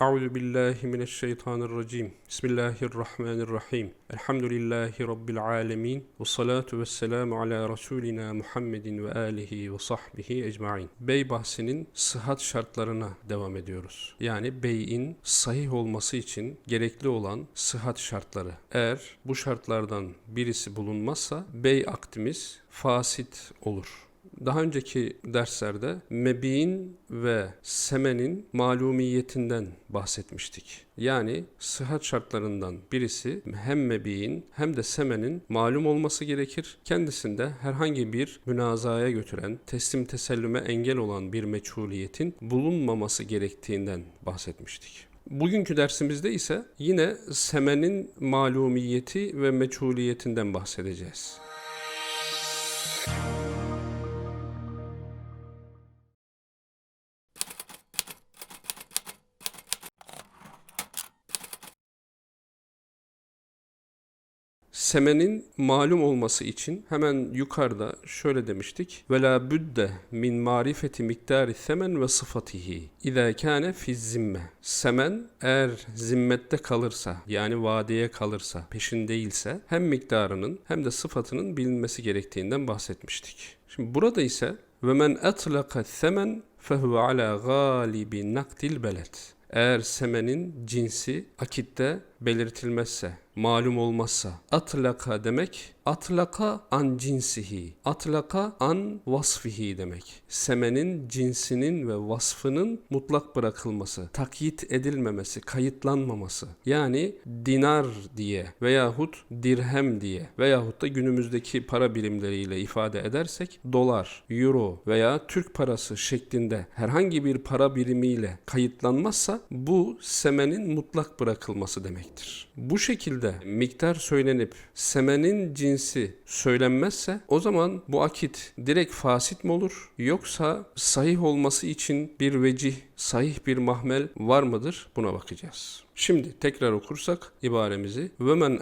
Euzu billahi mineşşeytanirracim. Bismillahirrahmanirrahim. Elhamdülillahi rabbil alamin. Ve salatu vesselamu ala rasulina Muhammedin ve alihi ve sahbihi ecmaîn. Bey bahsinin sıhhat şartlarına devam ediyoruz. Yani beyin sahih olması için gerekli olan sıhhat şartları. Eğer bu şartlardan birisi bulunmazsa bey aktimiz fasit olur. Daha önceki derslerde mebiğin ve semenin malumiyetinden bahsetmiştik. Yani sıhhat şartlarından birisi hem mebiğin hem de semenin malum olması gerekir. Kendisinde herhangi bir münazaya götüren, teslim tesellüme engel olan bir meçhuliyetin bulunmaması gerektiğinden bahsetmiştik. Bugünkü dersimizde ise yine semenin malumiyeti ve meçhuliyetinden bahsedeceğiz. Semenin malum olması için hemen yukarıda şöyle demiştik. Ve la büdde min marifeti miktari semen ve sıfatihi. İza kâne fi zimme. Semen eğer zimmette kalırsa yani vadeye kalırsa peşin değilse hem miktarının hem de sıfatının bilinmesi gerektiğinden bahsetmiştik. Şimdi burada ise ve men etlaka semen fehuve ala galibi naktil beled. Eğer semenin cinsi akitte belirtilmezse, malum olmazsa. Atlaka demek, atlaka an cinsihi, atlaka an vasfihi demek. Semenin cinsinin ve vasfının mutlak bırakılması, takyit edilmemesi, kayıtlanmaması. Yani dinar diye veyahut dirhem diye veyahut da günümüzdeki para birimleriyle ifade edersek dolar, euro veya Türk parası şeklinde herhangi bir para birimiyle kayıtlanmazsa bu semenin mutlak bırakılması demek demektir. Bu şekilde miktar söylenip semenin cinsi söylenmezse o zaman bu akit direkt fasit mi olur yoksa sahih olması için bir vecih, sahih bir mahmel var mıdır? Buna bakacağız. Şimdi tekrar okursak ibaremizi ve men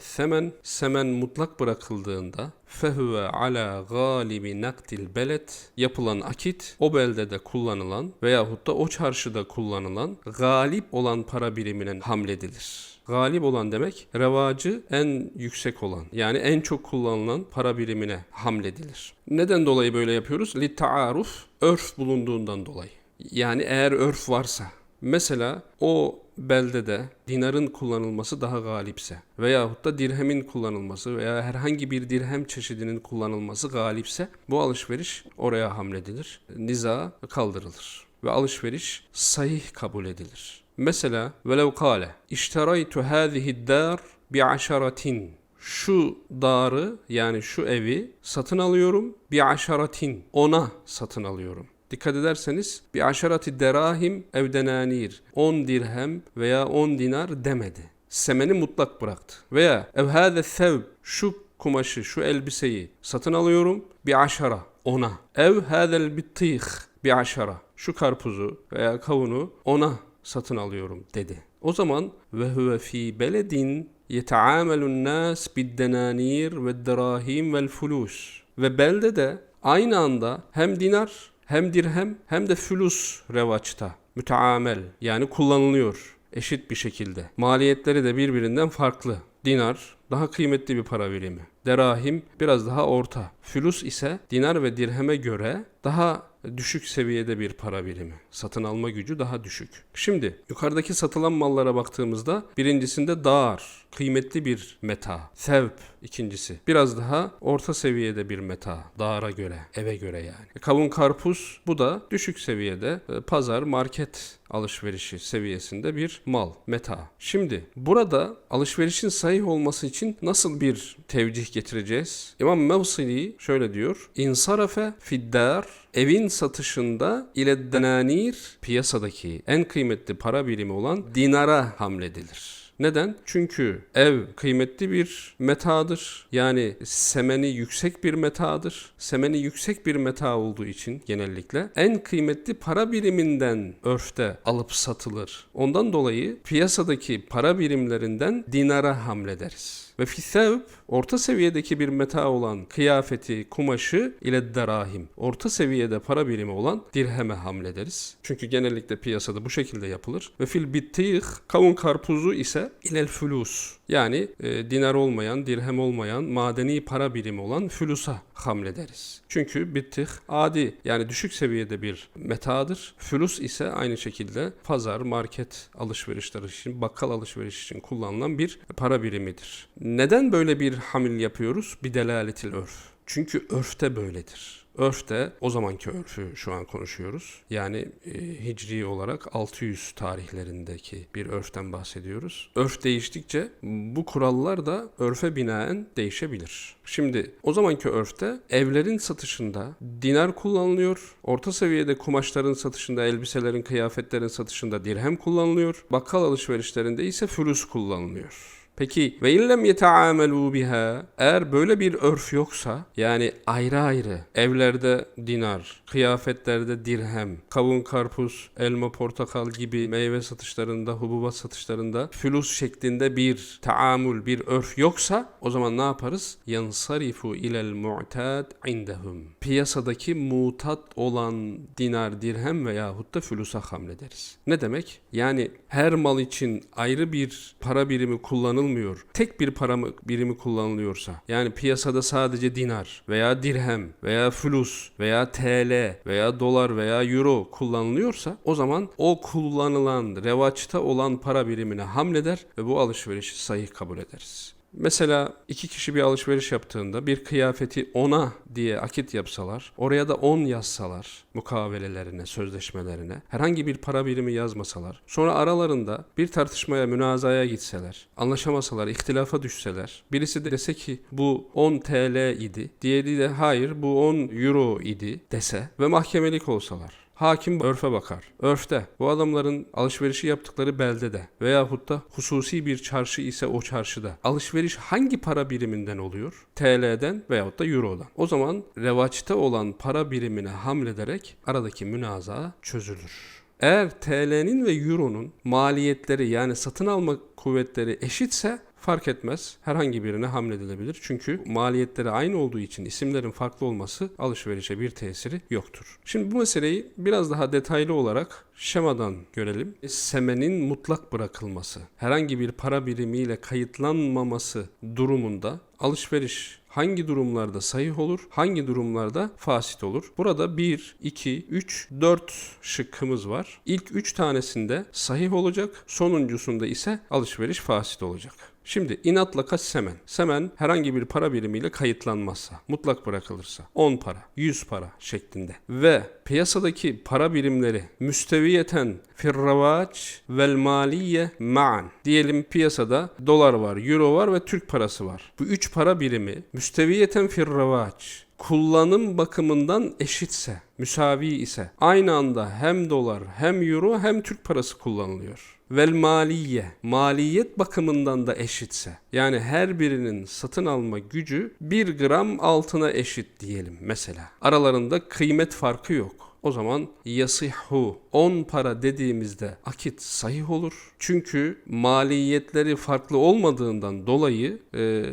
semen semen mutlak bırakıldığında fehuve ala galibi naktil beled yapılan akit o beldede kullanılan veyahut da o çarşıda kullanılan galip olan para biriminin hamledilir. Galip olan demek revacı en yüksek olan yani en çok kullanılan para birimine hamledilir. Neden dolayı böyle yapıyoruz? Li taaruf örf bulunduğundan dolayı. Yani eğer örf varsa mesela o beldede dinarın kullanılması daha galipse veyahut da dirhemin kullanılması veya herhangi bir dirhem çeşidinin kullanılması galipse bu alışveriş oraya hamledilir. Niza kaldırılır ve alışveriş sahih kabul edilir. Mesela velev kale işteraytu hâzihi dar bi aşaratin şu darı yani şu evi satın alıyorum bir aşaratin ona satın alıyorum. Dikkat ederseniz bir aşarati derahim evdenanir 10 dirhem veya 10 dinar demedi. Semeni mutlak bıraktı. Veya evhâze sev şu kumaşı şu elbiseyi satın alıyorum bir aşara ona. Ev hadel bittih bir aşara şu karpuzu veya kavunu ona satın alıyorum dedi. O zaman ve huve fi beledin yetaamelun nas biddenanir ve derahim vel fulus. Ve beldede aynı anda hem dinar hem dirhem hem de fulus revaçta. Müteamel yani kullanılıyor eşit bir şekilde. Maliyetleri de birbirinden farklı. Dinar daha kıymetli bir para birimi. Derahim biraz daha orta. Fulus ise dinar ve dirheme göre daha düşük seviyede bir para birimi. Satın alma gücü daha düşük. Şimdi yukarıdaki satılan mallara baktığımızda birincisinde dar, kıymetli bir meta. Sevp ikincisi. Biraz daha orta seviyede bir meta. Dağara göre, eve göre yani. E, kavun karpuz bu da düşük seviyede e, pazar, market alışverişi seviyesinde bir mal, meta. Şimdi burada alışverişin sahih olması için nasıl bir tevcih getireceğiz? İmam Mevsili şöyle diyor. İnsarafe fiddar evin satışında ile denanir piyasadaki en kıymetli para birimi olan dinara hamledilir. Neden? Çünkü ev kıymetli bir metadır. Yani semeni yüksek bir metadır. Semeni yüksek bir meta olduğu için genellikle en kıymetli para biriminden örfte alıp satılır. Ondan dolayı piyasadaki para birimlerinden dinara hamlederiz. Ve fithevb orta seviyedeki bir meta olan kıyafeti, kumaşı ile derahim. Orta seviyede para birimi olan dirheme hamlederiz. Çünkü genellikle piyasada bu şekilde yapılır. Ve fil bittih kavun karpuzu ise ilel fulus. Yani e, dinar olmayan, dirhem olmayan, madeni para birimi olan fulusa hamlederiz. Çünkü bittih adi yani düşük seviyede bir metadır. Fulus ise aynı şekilde pazar, market alışverişleri için, bakkal alışveriş için kullanılan bir para birimidir. Neden böyle bir hamil yapıyoruz? Bir delaletil örf. Çünkü örfte böyledir. Örf de o zamanki örfü şu an konuşuyoruz. Yani e, hicri olarak 600 tarihlerindeki bir örften bahsediyoruz. Örf değiştikçe bu kurallar da örfe binaen değişebilir. Şimdi o zamanki örfte evlerin satışında dinar kullanılıyor. Orta seviyede kumaşların satışında, elbiselerin, kıyafetlerin satışında dirhem kullanılıyor. Bakkal alışverişlerinde ise fülüs kullanılıyor. Peki ve illem yeteamelu biha eğer böyle bir örf yoksa yani ayrı ayrı evlerde dinar, kıyafetlerde dirhem, kavun karpuz, elma portakal gibi meyve satışlarında, hububat satışlarında fülus şeklinde bir taamül, bir örf yoksa o zaman ne yaparız? Yansarifu ilel mu'tad indehum. Piyasadaki mutat olan dinar, dirhem veyahut da fülusa hamlederiz. Ne demek? Yani her mal için ayrı bir para birimi kullanılmıyor. Tek bir para birimi kullanılıyorsa yani piyasada sadece dinar veya dirhem veya fulus veya TL veya dolar veya euro kullanılıyorsa o zaman o kullanılan revaçta olan para birimine hamleder ve bu alışverişi sahih kabul ederiz. Mesela iki kişi bir alışveriş yaptığında bir kıyafeti ona diye akit yapsalar, oraya da 10 yazsalar mukavelelerine, sözleşmelerine, herhangi bir para birimi yazmasalar, sonra aralarında bir tartışmaya, münazaya gitseler, anlaşamasalar, ihtilafa düşseler, birisi de dese ki bu 10 TL idi, diğeri de hayır bu 10 euro idi. dese ve mahkemelik olsalar, Hakim örfe bakar. Örfte bu adamların alışverişi yaptıkları beldede veyahut da hususi bir çarşı ise o çarşıda alışveriş hangi para biriminden oluyor? TL'den veyahut da Euro'dan. O zaman revaçta olan para birimine hamlederek aradaki münaza çözülür. Eğer TL'nin ve Euro'nun maliyetleri yani satın alma kuvvetleri eşitse fark etmez. Herhangi birine hamledilebilir. Çünkü maliyetleri aynı olduğu için isimlerin farklı olması alışverişe bir tesiri yoktur. Şimdi bu meseleyi biraz daha detaylı olarak şemadan görelim. Semenin mutlak bırakılması, herhangi bir para birimiyle kayıtlanmaması durumunda alışveriş hangi durumlarda sahih olur, hangi durumlarda fasit olur? Burada 1, 2, 3, 4 şıkkımız var. İlk 3 tanesinde sahih olacak, sonuncusunda ise alışveriş fasit olacak. Şimdi inatla kaç semen. Semen herhangi bir para birimiyle kayıtlanmazsa, mutlak bırakılırsa 10 para, 100 para şeklinde ve piyasadaki para birimleri müsteviyeten firravaç vel maliye ma'an. Diyelim piyasada dolar var, euro var ve Türk parası var. Bu üç para birimi müsteviyeten firravaç kullanım bakımından eşitse, müsavi ise aynı anda hem dolar hem euro hem Türk parası kullanılıyor. Vel maliye, maliyet bakımından da eşitse, yani her birinin satın alma gücü 1 gram altına eşit diyelim mesela. Aralarında kıymet farkı yok. O zaman yasihhu 10 para dediğimizde akit sahih olur. Çünkü maliyetleri farklı olmadığından dolayı e,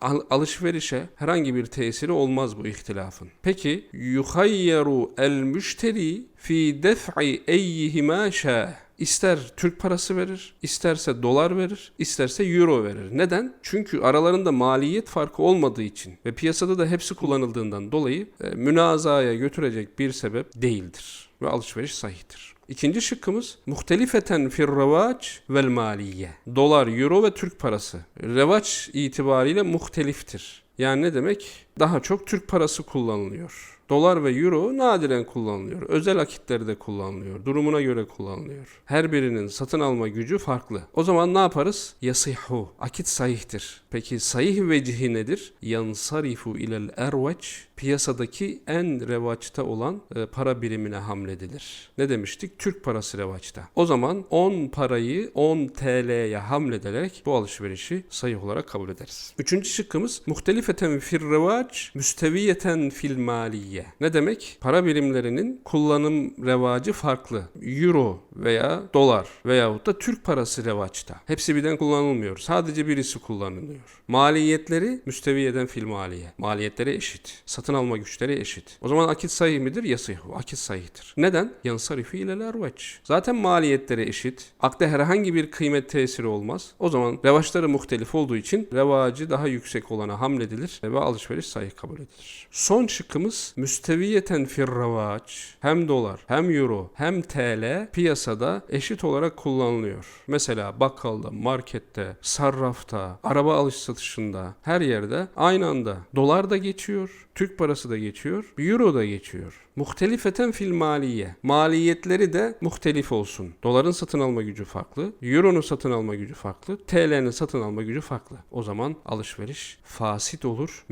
al- alışverişe herhangi bir tesiri olmaz bu ihtilafın. Peki yuhayyeru el müşteri fi def'i eyyihima şâh. İster Türk parası verir, isterse dolar verir, isterse euro verir. Neden? Çünkü aralarında maliyet farkı olmadığı için ve piyasada da hepsi kullanıldığından dolayı e, münazaya götürecek bir sebep değildir ve alışveriş sahihtir. İkinci şıkkımız muhtelifeten fir revaç vel maliye. Dolar, euro ve Türk parası. Revaç itibariyle muhteliftir. Yani ne demek? Daha çok Türk parası kullanılıyor. Dolar ve euro nadiren kullanılıyor. Özel akitlerde kullanılıyor. Durumuna göre kullanılıyor. Her birinin satın alma gücü farklı. O zaman ne yaparız? Yasihu. Akit sahihtir. Peki sahih vecihi nedir? Yansarifu ilel erveç. Piyasadaki en revaçta olan e, para birimine hamledilir. Ne demiştik? Türk parası revaçta. O zaman 10 parayı 10 TL'ye hamledilerek bu alışverişi sayı olarak kabul ederiz. Üçüncü şıkkımız muhtelifeten fir revaç, müsteviyeten fil maliye. Ne demek? Para birimlerinin kullanım revacı farklı. Euro veya dolar veyahut da Türk parası revaçta. Hepsi birden kullanılmıyor. Sadece birisi kullanılıyor. Maliyetleri müsteviyeden fil maliye. Maliyetleri eşit. Satın alma güçleri eşit. O zaman akit sayı midir? Yasıhu. Akit sayıdır. Neden? Yansarifi ile erveç. Zaten maliyetleri eşit. Akde herhangi bir kıymet tesiri olmaz. O zaman revaçları muhtelif olduğu için revacı daha yüksek olana hamledilir ve alışveriş sayı kabul edilir. Son şıkkımız müsteviyeten fir revaç. Hem dolar, hem euro, hem TL piyasada eşit olarak kullanılıyor. Mesela bakkalda, markette, sarrafta, araba alış satışında her yerde aynı anda dolar da geçiyor, Türk parası da geçiyor, euro da geçiyor. Muhtelifeten fil maliye. Maliyetleri de muhtelif olsun. Doların satın alma gücü farklı, euronun satın alma gücü farklı, TL'nin satın alma gücü farklı. O zaman alışveriş fasit olur,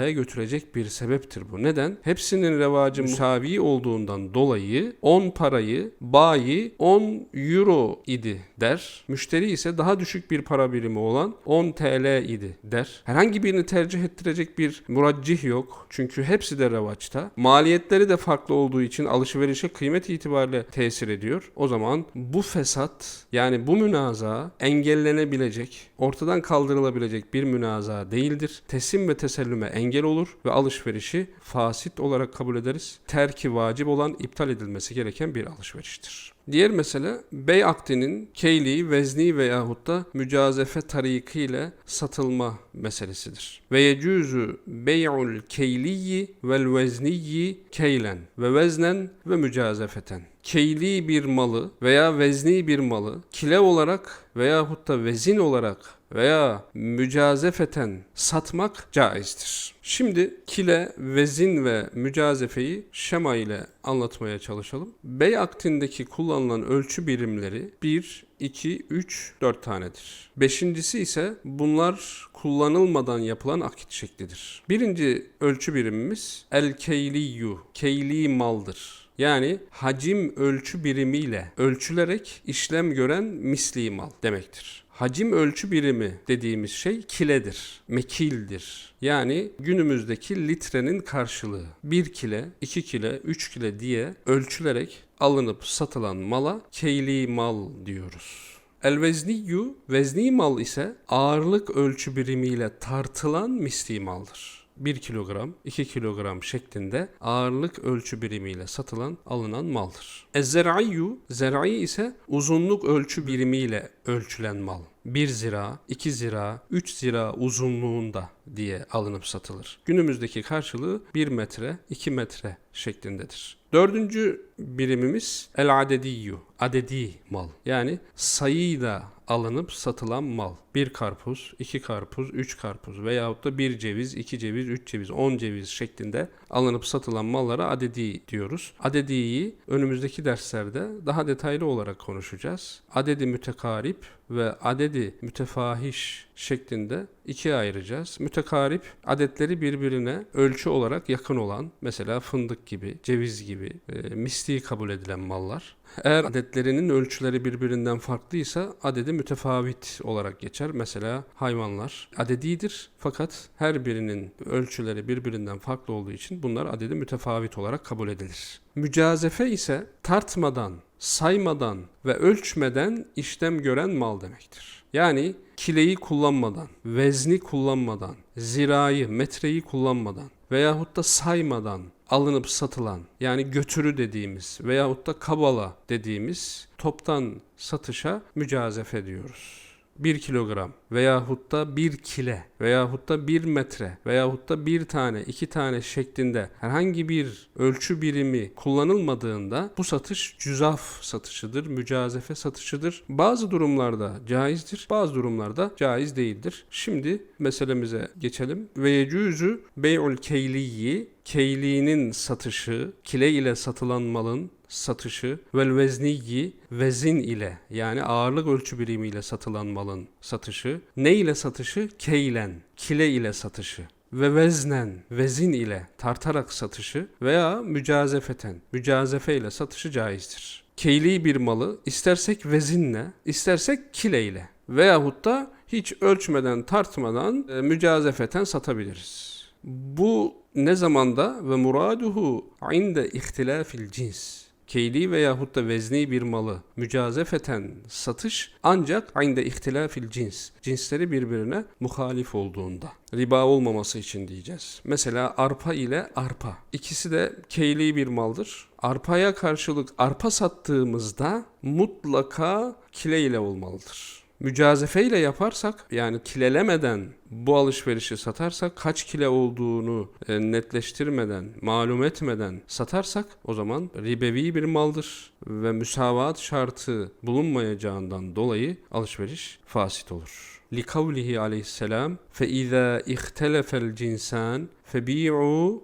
münazaya götürecek bir sebeptir bu. Neden? Hepsinin revacı müsavi olduğundan dolayı 10 parayı, bayi 10 euro idi der. Müşteri ise daha düşük bir para birimi olan 10 TL idi der. Herhangi birini tercih ettirecek bir muraccih yok. Çünkü hepsi de revaçta. Maliyetleri de farklı olduğu için alışverişe kıymet itibariyle tesir ediyor. O zaman bu fesat yani bu münaza engellenebilecek, ortadan kaldırılabilecek bir münaza değildir. Teslim ve tesellüme engel olur ve alışverişi fasit olarak kabul ederiz. Terki vacip olan iptal edilmesi gereken bir alışveriştir. Diğer mesele bey akdinin keyli, vezni veyahut da mücazefe tariki ile satılma meselesidir. Ve yecuzu bey'ul keyliyi vel vezniyi keylen ve veznen ve mücazefeten keyli bir malı veya vezni bir malı kile olarak veyahut da vezin olarak veya mücazefeten satmak caizdir. Şimdi kile, vezin ve mücazefeyi şema ile anlatmaya çalışalım. Bey aktindeki kullanılan ölçü birimleri 1, 2, 3, 4 tanedir. Beşincisi ise bunlar kullanılmadan yapılan akit şeklidir. Birinci ölçü birimimiz el keyliyyu, keyli maldır. Yani hacim ölçü birimiyle ölçülerek işlem gören misli mal demektir. Hacim ölçü birimi dediğimiz şey kiledir, mekildir. Yani günümüzdeki litrenin karşılığı. 1 kile, 2 kile, 3 kile diye ölçülerek alınıp satılan mala keyli mal diyoruz. El vezniyyu, vezni mal ise ağırlık ölçü birimiyle tartılan misli maldır. 1 kilogram, 2 kilogram şeklinde ağırlık ölçü birimiyle satılan, alınan maldır. Ez-zer'iyyu, zer'i ise uzunluk ölçü birimiyle ölçülen mal. 1 zira, 2 zira, 3 zira uzunluğunda diye alınıp satılır. Günümüzdeki karşılığı 1 metre, 2 metre şeklindedir. Dördüncü birimimiz el adediyyu, adedi mal. Yani sayıyla alınıp satılan mal. Bir karpuz, iki karpuz, üç karpuz veyahut da bir ceviz, iki ceviz, üç ceviz, on ceviz şeklinde alınıp satılan mallara adedi diyoruz. Adediyi önümüzdeki derslerde daha detaylı olarak konuşacağız. Adedi mütekarip ve adedi mütefahiş şeklinde ikiye ayıracağız. Mütekarip adetleri birbirine ölçü olarak yakın olan mesela fındık gibi, ceviz gibi e, misli kabul edilen mallar. Eğer adetlerinin ölçüleri birbirinden farklıysa adedi mütefavit olarak geçer. Mesela hayvanlar adedidir fakat her birinin ölçüleri birbirinden farklı olduğu için bunlar adedi mütefavit olarak kabul edilir. Mücazefe ise tartmadan, saymadan ve ölçmeden işlem gören mal demektir. Yani kileyi kullanmadan, vezni kullanmadan, zirayı, metreyi kullanmadan veyahut da saymadan alınıp satılan yani götürü dediğimiz veyahut da kabala dediğimiz toptan satışa mücazefe diyoruz. 1 kilogram veyahut da 1 kile veyahut da 1 metre veyahut da bir tane, iki tane şeklinde herhangi bir ölçü birimi kullanılmadığında bu satış cüzaf satışıdır, mücazefe satışıdır. Bazı durumlarda caizdir, bazı durumlarda caiz değildir. Şimdi meselemize geçelim. Ve yecüzü bey'ul keyliyi keylinin satışı, kile ile satılan malın satışı vel vezniyi vezin ile yani ağırlık ölçü birimiyle satılan malın satışı. Ne ile satışı? Keylen, kile ile satışı ve veznen, vezin ile tartarak satışı veya mücazefeten, mücazefe ile satışı caizdir. Keyli bir malı istersek vezinle, istersek kile ile veyahut da hiç ölçmeden, tartmadan e, mücazefeten satabiliriz. Bu ne zamanda ve muraduhu inde ihtilafil cins. Keyli veyahut da vezni bir malı mücazefeten satış ancak inde ihtilafil cins. Cinsleri birbirine muhalif olduğunda. Riba olmaması için diyeceğiz. Mesela arpa ile arpa. İkisi de keyli bir maldır. Arpaya karşılık arpa sattığımızda mutlaka kile ile olmalıdır mücazefeyle yaparsak yani kilelemeden bu alışverişi satarsak kaç kile olduğunu e, netleştirmeden, malum etmeden satarsak o zaman ribevi bir maldır ve müsavat şartı bulunmayacağından dolayı alışveriş fasit olur. Likavlihi aleyhisselam fe izâ ihtelefel cinsan febi'u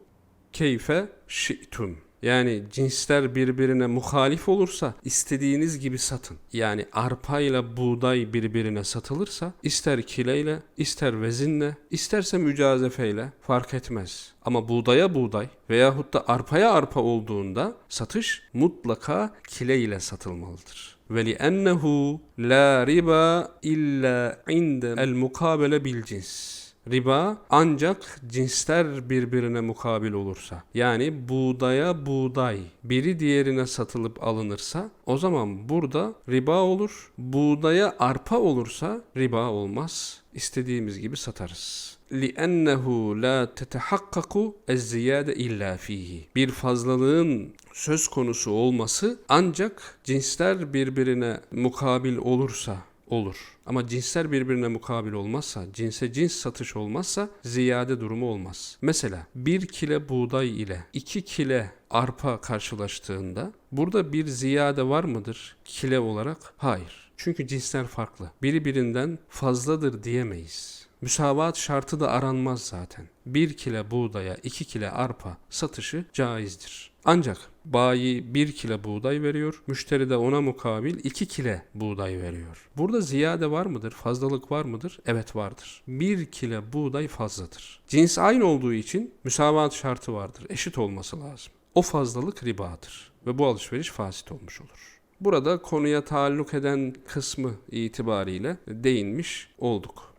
keyfe şi'tum yani cinsler birbirine muhalif olursa istediğiniz gibi satın. Yani arpa ile buğday birbirine satılırsa ister kileyle, ister vezinle, isterse mücazefeyle fark etmez. Ama buğdaya buğday veyahut da arpaya arpa olduğunda satış mutlaka kile ile satılmalıdır. Riba illa inde el mukabele bil cins. Riba ancak cinsler birbirine mukabil olursa yani buğdaya buğday biri diğerine satılıp alınırsa o zaman burada riba olur. Buğdaya arpa olursa riba olmaz. İstediğimiz gibi satarız. لِأَنَّهُ لَا تَتَحَقَّقُ الزِّيَادَ illa fihi. Bir fazlalığın söz konusu olması ancak cinsler birbirine mukabil olursa olur. Ama cinsler birbirine mukabil olmazsa, cinse cins satış olmazsa ziyade durumu olmaz. Mesela bir kile buğday ile iki kile arpa karşılaştığında burada bir ziyade var mıdır kile olarak? Hayır. Çünkü cinsler farklı. Biri birinden fazladır diyemeyiz. Müsavat şartı da aranmaz zaten. Bir kile buğdaya iki kile arpa satışı caizdir. Ancak bayi bir kile buğday veriyor, müşteri de ona mukabil iki kile buğday veriyor. Burada ziyade var mıdır, fazlalık var mıdır? Evet vardır. Bir kile buğday fazladır. Cins aynı olduğu için müsavat şartı vardır, eşit olması lazım. O fazlalık ribadır ve bu alışveriş fasit olmuş olur. Burada konuya taalluk eden kısmı itibariyle değinmiş olduk.